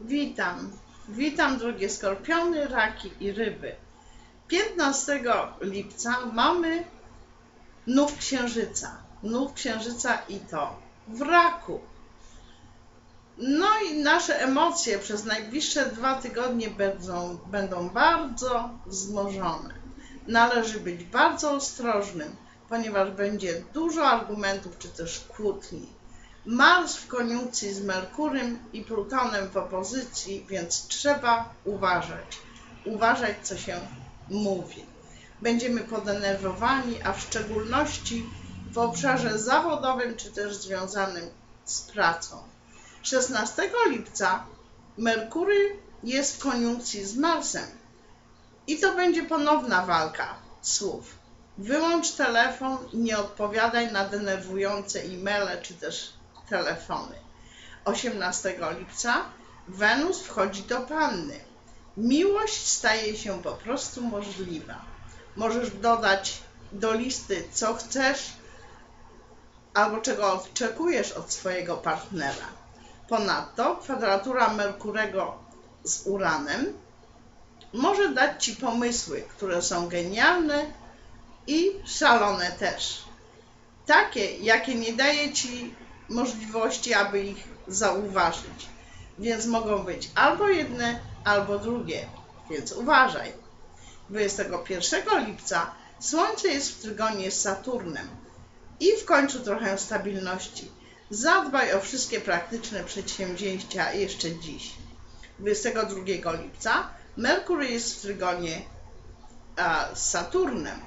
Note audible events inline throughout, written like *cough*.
Witam. Witam drogie skorpiony, raki i ryby. 15 lipca mamy nów księżyca. Nów księżyca i to w raku. No i nasze emocje przez najbliższe dwa tygodnie będą, będą bardzo wzmożone. Należy być bardzo ostrożnym, ponieważ będzie dużo argumentów czy też kłótni. Mars w koniunkcji z Merkurym i Plutonem w opozycji, więc trzeba uważać. Uważać, co się mówi. Będziemy podenerwowani, a w szczególności w obszarze zawodowym czy też związanym z pracą. 16 lipca Merkury jest w koniunkcji z Marsem i to będzie ponowna walka słów. Wyłącz telefon nie odpowiadaj na denerwujące e-maile czy też telefony. 18 lipca Wenus wchodzi do Panny. Miłość staje się po prostu możliwa. Możesz dodać do listy, co chcesz albo czego oczekujesz od swojego partnera. Ponadto kwadratura Merkurego z Uranem może dać Ci pomysły, które są genialne i szalone też. Takie, jakie nie daje Ci możliwości, aby ich zauważyć. Więc mogą być albo jedne, albo drugie. Więc uważaj. 21 lipca Słońce jest w trygonie z Saturnem i w końcu trochę stabilności. Zadbaj o wszystkie praktyczne przedsięwzięcia jeszcze dziś. 22 lipca Merkur jest w trygonie z Saturnem.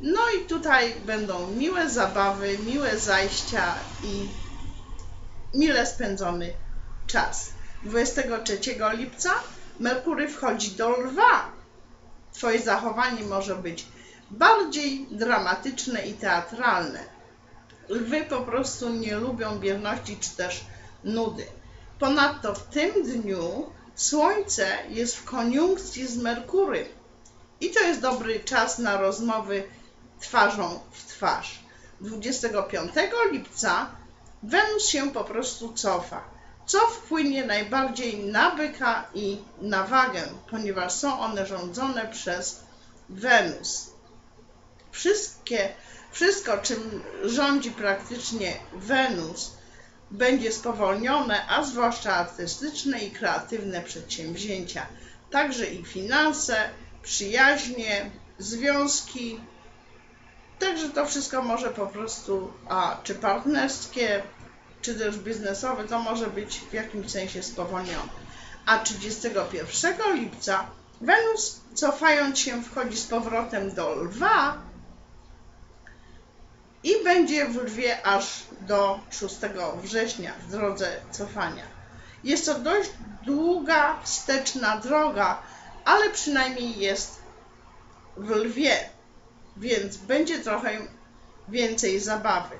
No i tutaj będą miłe zabawy, miłe zajścia i mile spędzony czas. 23 lipca Merkury wchodzi do lwa. Twoje zachowanie może być bardziej dramatyczne i teatralne. Lwy po prostu nie lubią bierności czy też nudy. Ponadto w tym dniu Słońce jest w koniunkcji z Merkurym i to jest dobry czas na rozmowy twarzą w twarz. 25 lipca Wenus się po prostu cofa, co wpłynie najbardziej na byka i na wagę, ponieważ są one rządzone przez Wenus. Wszystkie, wszystko, czym rządzi praktycznie Wenus, będzie spowolnione, a zwłaszcza artystyczne i kreatywne przedsięwzięcia, także i finanse, przyjaźnie, związki, Także to wszystko może po prostu, a czy partnerskie, czy też biznesowe, to może być w jakimś sensie spowolnione. A 31 lipca Wenus, cofając się, wchodzi z powrotem do lwa i będzie w lwie aż do 6 września w drodze cofania. Jest to dość długa, wsteczna droga, ale przynajmniej jest w lwie więc będzie trochę więcej zabawy.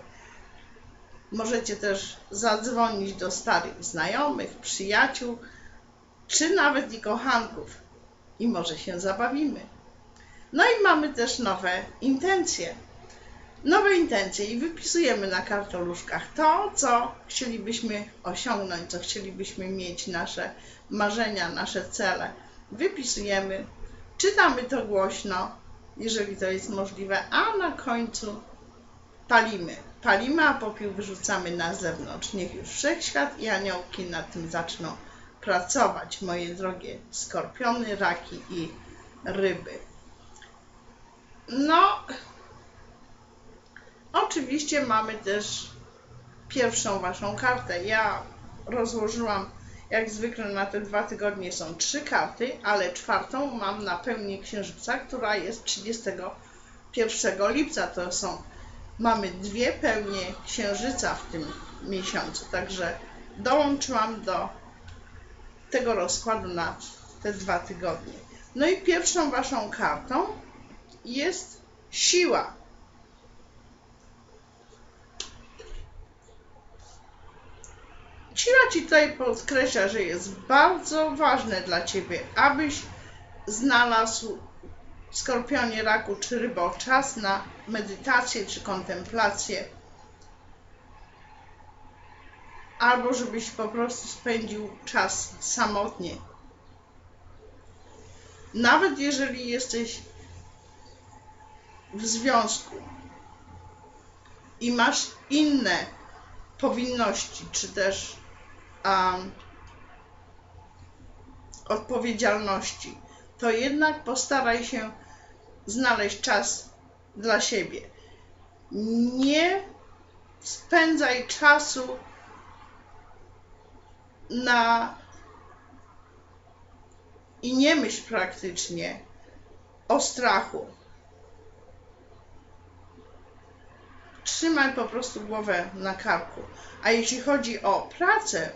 Możecie też zadzwonić do starych znajomych, przyjaciół, czy nawet i kochanków i może się zabawimy. No i mamy też nowe intencje. Nowe intencje i wypisujemy na kartoluszkach to, co chcielibyśmy osiągnąć, co chcielibyśmy mieć, nasze marzenia, nasze cele. Wypisujemy, czytamy to głośno, jeżeli to jest możliwe, a na końcu palimy. Palimy, a popiół wyrzucamy na zewnątrz. Niech już wszechświat i aniołki nad tym zaczną pracować, moje drogie skorpiony, raki i ryby. No, oczywiście mamy też pierwszą waszą kartę. Ja rozłożyłam jak zwykle na te dwa tygodnie są trzy karty, ale czwartą mam na pełni księżyca, która jest 31 lipca. To są, mamy dwie pełnie księżyca w tym miesiącu, także dołączyłam do tego rozkładu na te dwa tygodnie. No i pierwszą waszą kartą jest siła. Siła Ci tutaj podkreśla, że jest bardzo ważne dla Ciebie, abyś znalazł skorpionie, raku czy rybo czas na medytację czy kontemplację. albo żebyś po prostu spędził czas samotnie. Nawet jeżeli jesteś w związku i masz inne powinności, czy też um, odpowiedzialności, to jednak postaraj się znaleźć czas dla siebie. Nie spędzaj czasu na i nie myśl praktycznie o strachu. Trzymaj po prostu głowę na karku. A jeśli chodzi o pracę,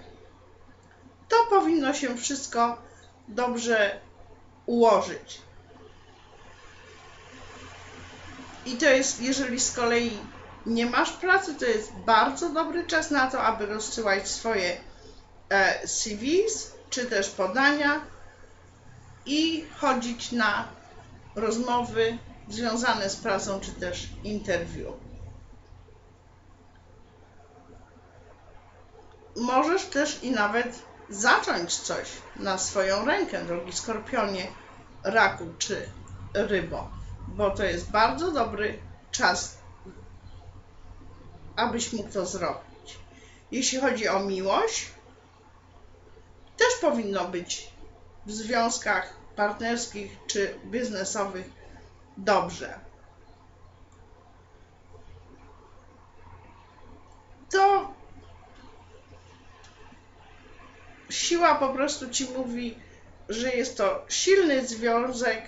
powinno się wszystko dobrze ułożyć. I to jest, jeżeli z kolei nie masz pracy, to jest bardzo dobry czas na to, aby rozsyłać swoje e, CVs czy też podania i chodzić na rozmowy związane z pracą czy też interview. Możesz też i nawet zacząć coś na swoją rękę, drogi skorpionie, raku czy rybo, bo to jest bardzo dobry czas, abyś mógł to zrobić. Jeśli chodzi o miłość, też powinno być w związkach partnerskich czy biznesowych dobrze. To siła po prostu ci mówi, że jest to silny związek.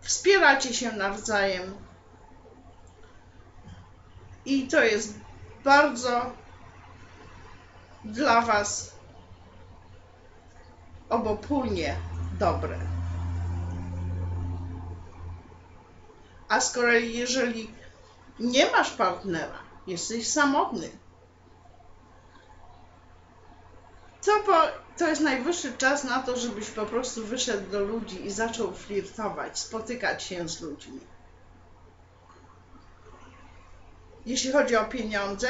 Wspieracie się nawzajem. I to jest bardzo dla Was obopólnie dobre. A z kolei, jeżeli nie masz partnera, jesteś samotny, to, po, to jest najwyższy czas na to, żebyś po prostu wyszedł do ludzi i zaczął flirtować, spotykać się z ludźmi. Jeśli chodzi o pieniądze,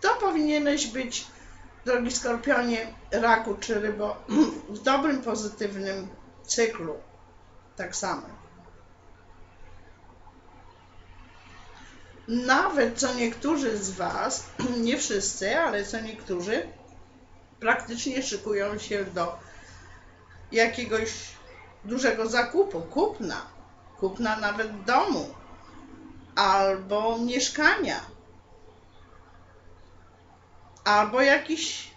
to powinieneś być, drogi skorpionie, raku czy rybo, *clears throat* w dobrym, pozytywnym cyklu. Tak samo. Nawet co niektórzy z Was, *clears throat* nie wszyscy, ale co niektórzy, praktycznie szykują się do jakiegoś dużego zakupu, kupna, kupna nawet domu albo mieszkania albo jakiś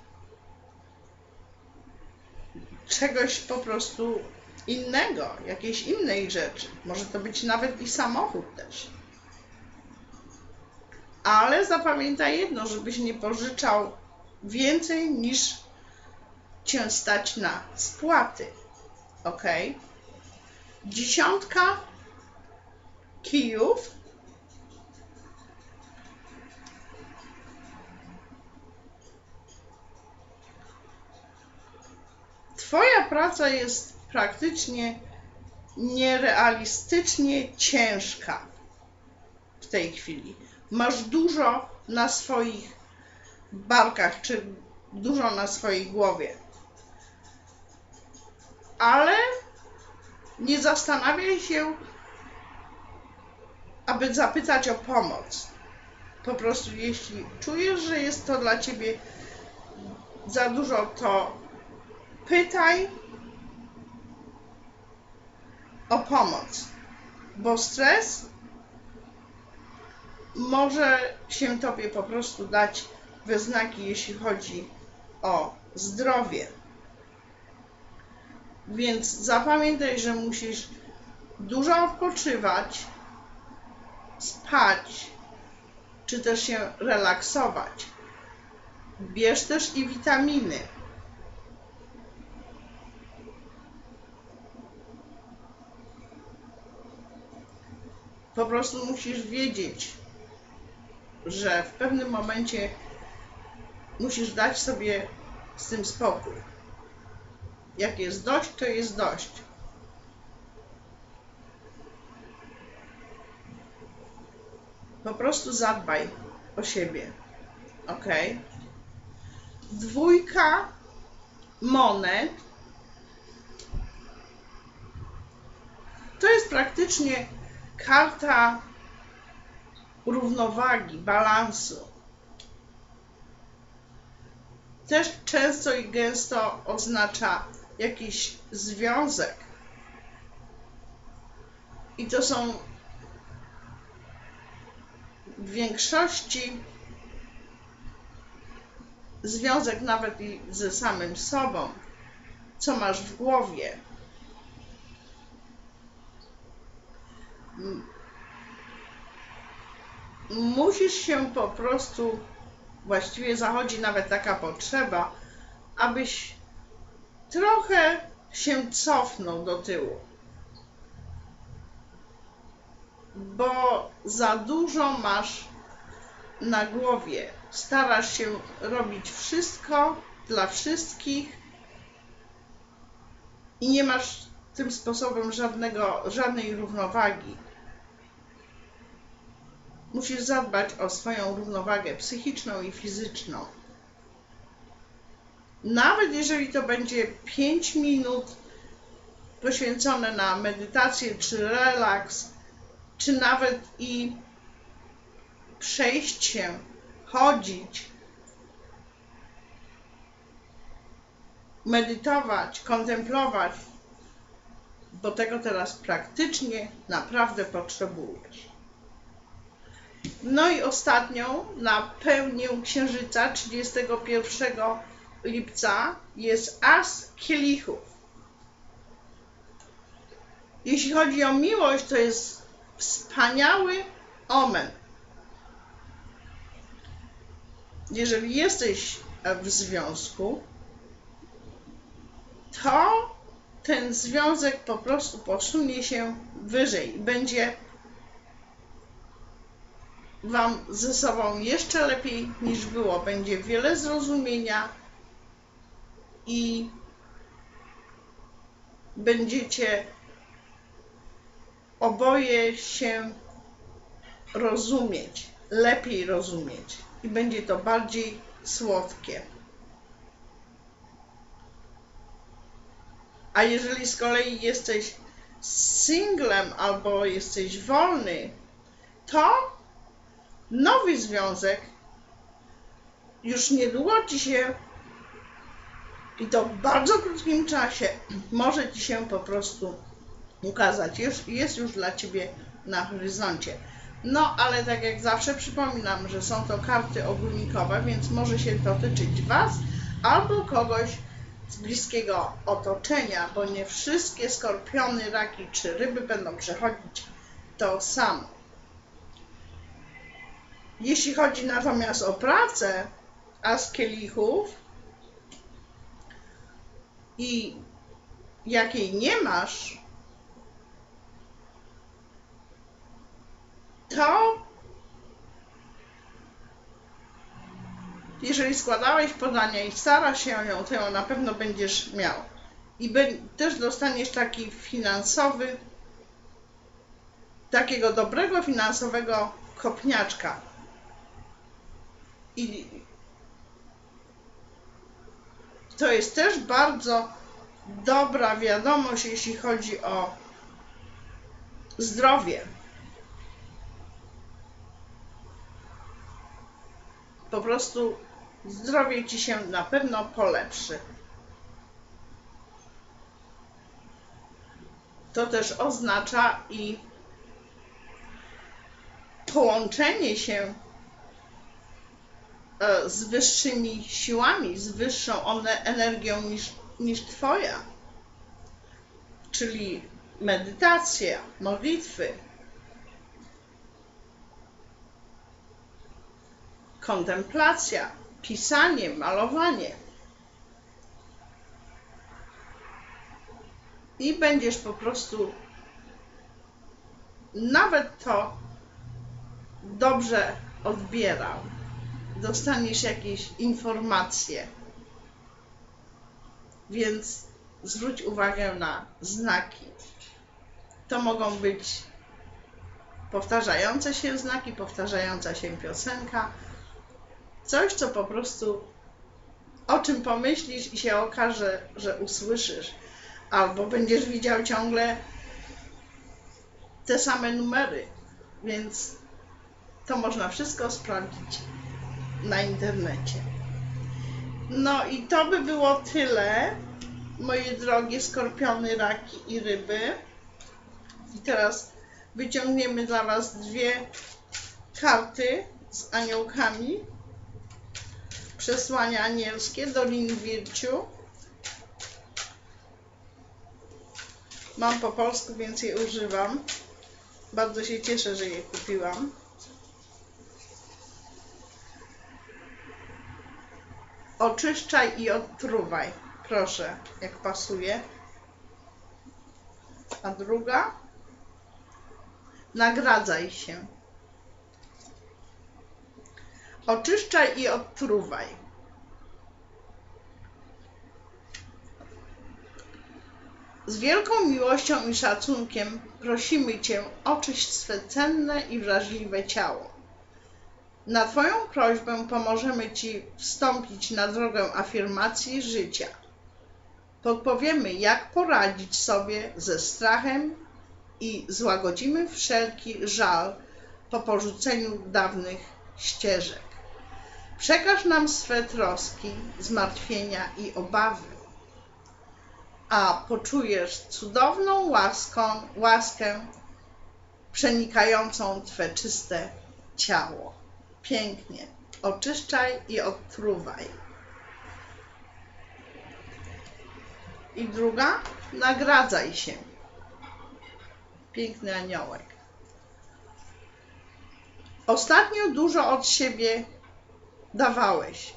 czegoś po prostu innego, jakiejś innej rzeczy. Może to być nawet i samochód też. Ale zapamiętaj jedno, żebyś nie pożyczał więcej niż cię stać na spłaty. Ok? Dziesiątka kijów Twoja praca jest praktycznie nierealistycznie ciężka w tej chwili. Masz dużo na swoich barkach, czy dużo na swojej głowie. Ale nie zastanawiaj się, aby zapytać o pomoc. Po prostu, jeśli czujesz, że jest to dla ciebie za dużo, to pytaj o pomoc, bo stres może się tobie po prostu dać we znaki, jeśli chodzi o zdrowie. Więc zapamiętaj, że musisz dużo odpoczywać, spać, czy też się relaksować. Bierz też i witaminy. Po prostu musisz wiedzieć, że w pewnym momencie musisz dać sobie z tym spokój. Jak jest dość, to jest dość. Po prostu zadbaj o siebie. Ok? Dwójka monet to jest praktycznie karta równowagi, balansu. Też często i gęsto oznacza jakiś związek. I to są w większości związek nawet i ze samym sobą, co masz w głowie. Musisz się po prostu, właściwie zachodzi nawet taka potrzeba, abyś trochę się cofnął do tyłu. Bo za dużo masz na głowie. Starasz się robić wszystko dla wszystkich i nie masz tym sposobem żadnego, żadnej równowagi. Musisz zadbać o swoją równowagę psychiczną i fizyczną. Nawet jeżeli to będzie 5 minut poświęcone na medytację czy relaks, czy nawet i przejść się, chodzić, medytować, kontemplować, bo tego teraz praktycznie naprawdę potrzebujesz. No i ostatnią na pełnię księżyca 31 lipca jest As kielichów. Jeśli chodzi o miłość, to jest wspaniały omen. Jeżeli jesteś w związku, to ten związek po prostu posunie się wyżej będzie Wam ze sobą jeszcze lepiej niż było. Będzie wiele zrozumienia i będziecie oboje się rozumieć, lepiej rozumieć i będzie to bardziej słodkie. A jeżeli z kolei jesteś singlem albo jesteś wolny, to nowy związek już niedługo ci się i to w bardzo krótkim czasie może ci się po prostu ukazać. Jest, jest już dla ciebie na horyzoncie. No, ale tak jak zawsze przypominam, że są to karty ogólnikowe, więc może się to tyczyć Was albo kogoś z bliskiego otoczenia, bo nie wszystkie skorpiony, raki czy ryby będą przechodzić to samo. Jeśli chodzi natomiast o pracę, a z kielichów i jakiej nie masz, to jeżeli składałeś podania i starasz się o nią, to ją na pewno będziesz miał. I też dostaniesz taki finansowy, takiego dobrego finansowego kopniaczka. I to jest też bardzo dobra wiadomość, jeśli chodzi o zdrowie. Po prostu zdrowie ci się na pewno polepszy. To też oznacza i połączenie się z wyższymi siłami, z wyższą energią niż, niż Twoja. Czyli medytacja, modlitwy, kontemplacja, pisanie, malowanie. I będziesz po prostu nawet to dobrze odbierał. Dostaniesz jakieś informacje. Więc zwróć uwagę na znaki. To mogą być powtarzające się znaki, powtarzająca się piosenka. Coś, co po prostu o czym pomyślisz i się okaże, że usłyszysz, albo będziesz widział ciągle te same numery, więc to można wszystko sprawdzić na internecie. No i to by było tyle, moje drogie skorpiony, raki i ryby. I teraz wyciągniemy dla Was dwie karty z aniołkami. Przesłania anielskie do lin wirciu. Mam po polsku, więc je używam. Bardzo się cieszę, że je kupiłam. Oczyszczaj i odtruwaj. Proszę, jak pasuje. A druga? Nagradzaj się. Oczyszczaj i odtruwaj. Z wielką miłością i szacunkiem prosimy Cię, oczyść swe cenne i wrażliwe ciało. Na Twoją prośbę pomożemy Ci wstąpić na drogę afirmacji życia. Podpowiemy, jak poradzić sobie ze strachem i złagodzimy wszelki żal po porzuceniu dawnych ścieżek. Przekaż nam swe troski, zmartwienia i obawy, a poczujesz cudowną łaską, łaskę przenikającą Twe czyste ciało. Pięknie. Oczyszczaj i odtruwaj. I druga, nagradzaj się. Piękny aniołek. Ostatnio dużo od siebie dawałeś.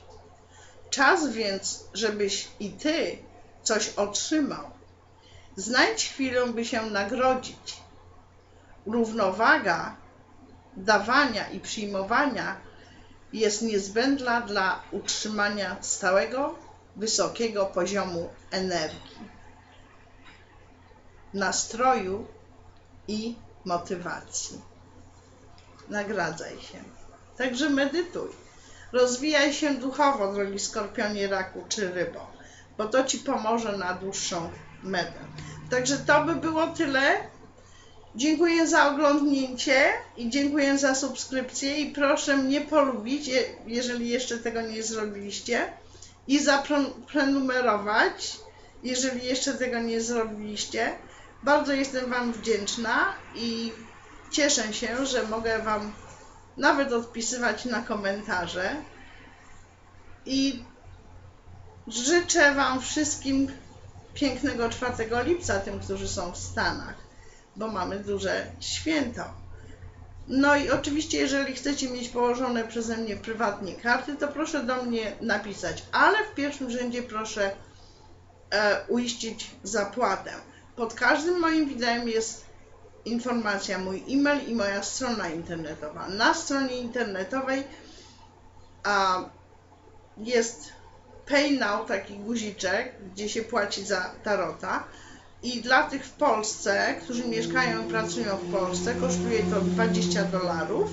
Czas więc, żebyś i ty coś otrzymał. Znajdź chwilę, by się nagrodzić. Równowaga dawania i przyjmowania jest niezbędna dla utrzymania stałego, wysokiego poziomu energii, nastroju i motywacji. Nagradzaj się. Także medytuj. Rozwijaj się duchowo, drogi skorpionie, raku czy rybo, bo to ci pomoże na dłuższą metę. Także to by było tyle. Dziękuję za oglądnięcie i dziękuję za subskrypcję i proszę mnie polubić, jeżeli jeszcze tego nie zrobiliście i zaprenumerować, jeżeli jeszcze tego nie zrobiliście. Bardzo jestem Wam wdzięczna i cieszę się, że mogę Wam nawet odpisywać na komentarze. I życzę Wam wszystkim pięknego 4 lipca, tym, którzy są w Stanach, bo mamy duże święto. No i oczywiście, jeżeli chcecie mieć położone przeze mnie prywatnie karty, to proszę do mnie napisać, ale w pierwszym rzędzie proszę e, uiścić zapłatę. Pod każdym moim wideo jest informacja, mój e-mail i moja strona internetowa. Na stronie internetowej a, jest Pay Now, taki guziczek, gdzie się płaci za tarota. I dla tych w Polsce, którzy mieszkają i pracują w Polsce, kosztuje to 20 dolarów,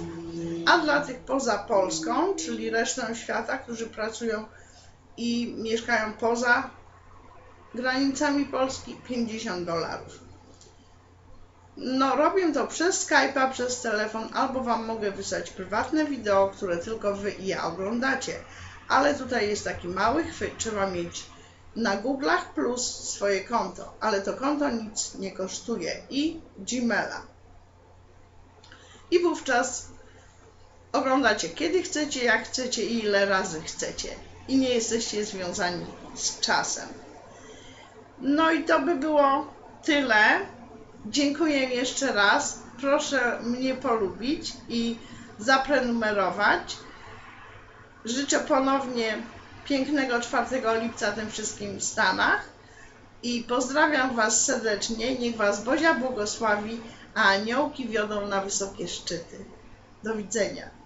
a dla tych poza Polską, czyli resztą świata, którzy pracują i mieszkają poza granicami Polski, 50 dolarów. No, robię to przez Skype'a, przez telefon, albo Wam mogę wysłać prywatne wideo, które tylko Wy i ja oglądacie. Ale tutaj jest taki mały chwyt, trzeba mieć na Google'ach plus swoje konto, ale to konto nic nie kosztuje i Gmaila. I wówczas oglądacie kiedy chcecie, jak chcecie i ile razy chcecie. I nie jesteście związani z czasem. No i to by było tyle. Dziękuję jeszcze raz. Proszę mnie polubić i zaprenumerować. Życzę ponownie pięknego 4 lipca tym wszystkim w Stanach i pozdrawiam Was serdecznie. Niech Was Bozia błogosławi, a aniołki wiodą na wysokie szczyty. Do widzenia.